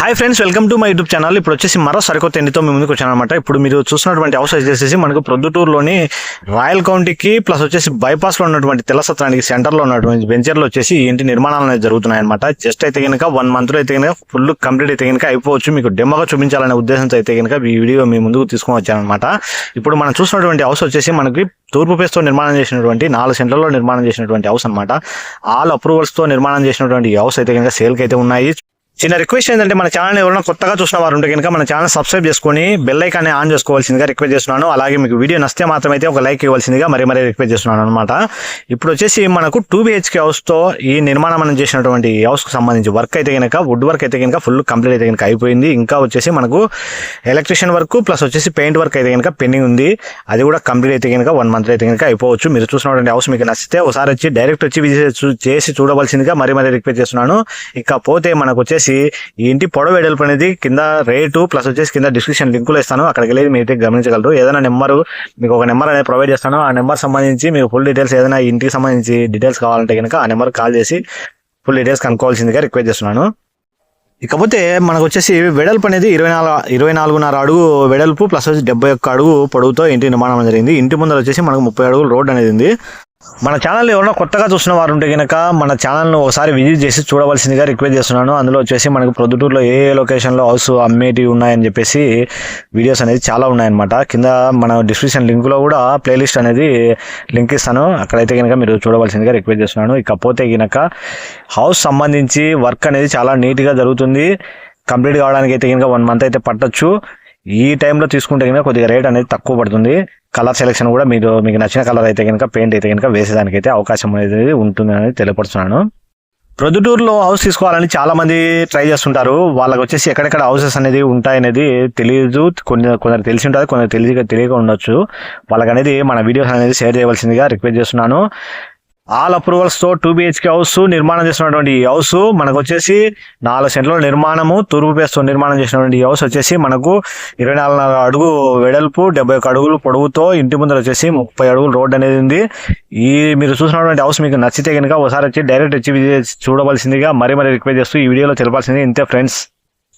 Hi friends welcome to my YouTube channel ఇప్పుడు వచ్చేసి మరో సరికొత్త ఎన్నితో మీ ముందుకు వచ్చాను అనమాట ఇప్పుడు మీరు చూసినటువంటి హౌస్ వచ్చేసి మనకు ప్రొద్దుటూరులోని రాయల్ కౌంటీకి ప్లస్ వచ్చేసి బైపాస్లో ఉన్నటువంటి తెల్లసత్రానికి సెంటర్లో ఉన్నటువంటి వెంచర్లో వచ్చేసి ఇంటి నిర్మాణాలు అనేది జరుగుతున్నాయి అనమాట జస్ట్ అయితే కనుక వన్ మంత్లో అయితే కనుక ఫుల్ కంప్లీట్ అయితే కనుక అయిపోవచ్చు. మీకు డెమోగా చూపించాలనే ఉద్దేశంతో అయితే కనుక ఈ వీడియో మీ ముందుకు తీసుకొని అనమాట ఇప్పుడు మనం చూసినటువంటి హౌస్ వచ్చేసి మనకి తూర్పు పేస్తో నిర్మాణం చేసినటువంటి నాలుగు సెంటర్లో నిర్మాణం చేసినటువంటి హౌస్ అనమాట ఆల్ అప్రూవల్స్తో నిర్మాణం చేసినటువంటి హౌస్ అయితే కనుక సేల్కి అయితే ఉన్నాయి. చిన్న రిక్వెస్ట్ ఏంటంటే మన ఛానల్ ఎవరైనా కొత్తగా చూసిన వారు ఉంటే కనుక మన ఛానల్ సబ్స్క్రైబ్ చేసుకొని బెల్ ఐకాన్ ఆన్ చేసుకోవాల్సిందిగా రిక్వెస్ట్ చేస్తున్నాను. అలాగే మీకు వీడియో నచ్చితే అయితే ఒక లైక్ ఇవ్వాల్సిందిగా మరి మరీ రిక్వెస్ట్ చేస్తున్నాను అనమాట ఇప్పుడు వచ్చేసి మనకు టూ బిహెచ్కే హౌస్తో ఈ నిర్మాణం మనం చేసినటువంటి ఈ హౌస్కి సంబంధించి వర్క్ అయితే కనుక వుడ్ వర్క్ అయితే కనుక ఫుల్ కంప్లీట్ అయితే కనుక అయిపోయింది. ఇంకా వచ్చేసి మనకు ఎలక్ట్రిషియన్ వర్క్ ప్లస్ వచ్చేసి పెయింట్ వర్క్ అయితే కనుక పెండింగ్ ఉంది. అది కూడా కంప్లీట్ అయితే కనుక వన్ మంత్ అయితే కనుక అయిపోవచ్చు. మీరు చూసినటువంటి హౌస్ మీకు నచ్చితే ఒకసారి వచ్చి డైరెక్ట్ వచ్చి విజిట్ చేసి చూడవలసిందిగా మరి మరీ రిక్వెస్ట్ చేస్తున్నాను. ఇకపోతే మనకు వచ్చేసి ఈ ఇంటి పొడవు వెడల్పు అనేది కింద రేటు ప్లస్ వచ్చేసి కింద డిస్క్రిప్షన్ లింకులు ఇస్తాను. అక్కడికి వెళ్ళి మీరు గమనించగలరు. ఏదైనా నెంబర్ మీకు ఒక నెంబర్ అనేది ప్రొవైడ్ చేస్తాను. ఆ నెంబర్ సంబంధించి మీకు ఫుల్ డీటెయిల్స్ ఏదైనా ఇంటికి సంబంధించి డీటెయిల్స్ కావాలంటే కనుక ఆ నెంబర్ కాల్ చేసి ఫుల్ డీటెయిల్స్ కనుక్కోవాల్సిందిగా రిక్వెస్ట్ చేస్తున్నాను. ఇకపోతే మనకు వచ్చేసి వెడల్పు అనేది ఇరవై నాలుగు ఇరవై నాలుగున్నర అడుగు వెడల్పు ప్లస్ వచ్చి డెబ్బై ఒక్క అడుగు పొడవుతో ఇంటి నిర్మాణం జరిగింది. ఇంటి ముందర వచ్చేసి మనకు ముప్పై అడుగులు రోడ్ అనేది ఉంది. మన ఛానల్ ఎవరైనా కొత్తగా చూసిన వారు ఉంటే కనుక మన ఛానల్ను ఒకసారి విజిట్ చేసి చూడవలసిందిగా రిక్వెస్ట్ చేస్తున్నాను. అందులో వచ్చేసి మనకు ప్రొద్దుటూరులో ఏ ఏ లొకేషన్లో హౌస్ అమ్మేటివి ఉన్నాయని చెప్పేసి వీడియోస్ అనేది చాలా ఉన్నాయన్నమాట. కింద మన డిస్క్రిప్షన్ లింక్లో కూడా ప్లేలిస్ట్ అనేది లింక్ ఇస్తాను. అక్కడైతే కనుక మీరు చూడవలసిందిగా రిక్వెస్ట్ చేస్తున్నాను. ఇకపోతే కనుక హౌస్ సంబంధించి వర్క్ అనేది చాలా నీట్గా జరుగుతుంది. కంప్లీట్ కావడానికి అయితే కనుక వన్ మంత్ అయితే పట్టొచ్చు. ఈ టైంలో తీసుకుంటే కనుక కొద్దిగా రేట్ అనేది తక్కువ పడుతుంది. కలర్ సెలెక్షన్ కూడా మీరు మీకు నచ్చిన కలర్ అయితే కనుక పెయింట్ అయితే కనుక వేసేదానికి అయితే అవకాశం అనేది ఉంటుంది అనేది తెలియపడుతున్నాను ప్రొద్దుటూరులో హౌస్ తీసుకోవాలని చాలా మంది ట్రై చేస్తుంటారు. వాళ్ళకి వచ్చేసి ఎక్కడెక్కడ హౌసెస్ అనేది ఉంటాయనేది తెలియదు కొన్ని కొందరు తెలిసి ఉంటుంది కొందరు తెలియక తెలియక ఉండొచ్చు. వాళ్ళకి అనేది మన వీడియోస్ అనేది షేర్ చేయవలసిందిగా రిక్వెస్ట్ చేస్తున్నాను. ఆల్ అప్రూవల్స్తో టూ బిహెచ్కే హౌస్ నిర్మాణం చేసినటువంటి ఈ హౌస్ మనకు వచ్చేసి నాలుగు సెంట్ల నిర్మాణము తూర్పు పేస్తో నిర్మాణం చేసినటువంటి ఈ హౌస్ వచ్చేసి మనకు ఇరవై నాలుగు అడుగు వెడల్పు డెబ్బై ఒక అడుగులు పొడవుతో ఇంటి ముందర వచ్చేసి ముప్పై అడుగులు రోడ్ అనేది ఉంది. ఈ మీరు చూసినటువంటి హౌస్ మీకు నచ్చితే కనుక ఒకసారి వచ్చి డైరెక్ట్ వచ్చి చూడవలసిందిగా మరీ మరీ రిక్వెస్ట్ చేస్తూ ఈ వీడియోలో తెలపాల్సింది. ఇంతే ఫ్రెండ్స్